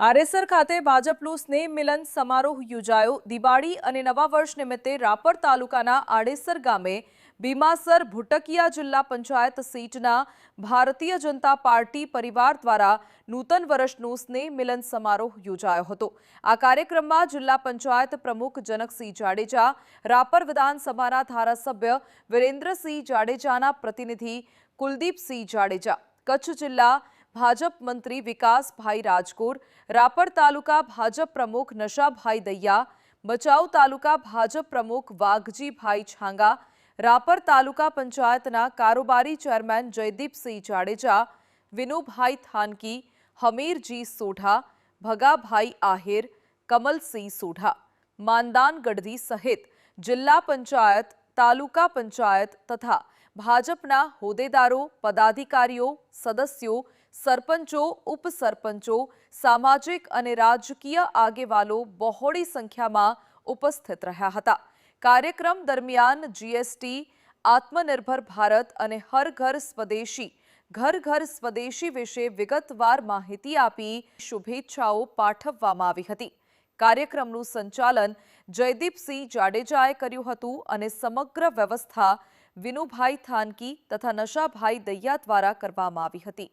આરેસર ખાતે ભાજપનું સ્નેહ મિલન સમારોહ યોજાયો. દિવાળી અને નવા વર્ષ નિમિત્તે રાપર તાલુકાના આડેસર ગામે ભીમાસર ભુટકિયા જિલ્લા પંચાયત સીટના ભારતીય જનતા પાર્ટી પરિવાર દ્વારા નૂતન વર્ષનો સ્નેહ મિલન સમારોહ યોજાયો હતો. આ કાર્યક્રમમાં જિલ્લા પંચાયત પ્રમુખ જનકસિંહ જાડેજા, રાપર વિધાનસભાના ધારાસભ્ય વિરેન્દ્રસિંહ જાડેજાના પ્રતિનિધિ કુલદીપસિંહ જાડેજા, કચ્છ જિલ્લા ભાજપ મંત્રી વિકાસભાઈ રાજકોર રાપર તાલુકા ભાજપ પ્રમુખ નશાભાઈ દૈયા ભચાઉ તાલુકા ભાજપ પ્રમુખ વાઘજીભાઈ છાંગા રાપર તાલુકા પંચાયતના કારોબારી ચેરમેન જયદીપસિંહ જાડેજા વિનુભાઈ થાનકી હમીરજી સોઢા ભગાભાઈ આહિર કમલસિંહ સોઢા માનદાન ગઢવી સહિત જિલ્લા પંચાયત તાલુકા પંચાયત તથા ભાજપના હોદ્દેદારો પદાધિકારીઓ સદસ્યો સરપંચો, ઉપસરપંચો, સામાજિક અને રાજકીય આગેવાનો બહોળી સંખ્યામાં ઉપસ્થિત રહ્યા હતા. કાર્યક્રમ દરમિયાન જીએસટી આત્મનિર્ભર ભારત અને હર ઘર સ્વદેશી, ઘર ઘર સ્વદેશી વિશે વિગતવાર માહિતી આપી શુભેચ્છાઓ પાઠવવામાં આવી હતી. કાર્યક્રમનું સંચાલન જયદીપસિંહ જાડેજાએ કર્યું હતું અને સમગ્ર વ્યવસ્થા વિનુભાઈ થાનકી તથા નશાભાઈ દૈયા દ્વારા કરવામાં આવી હતી.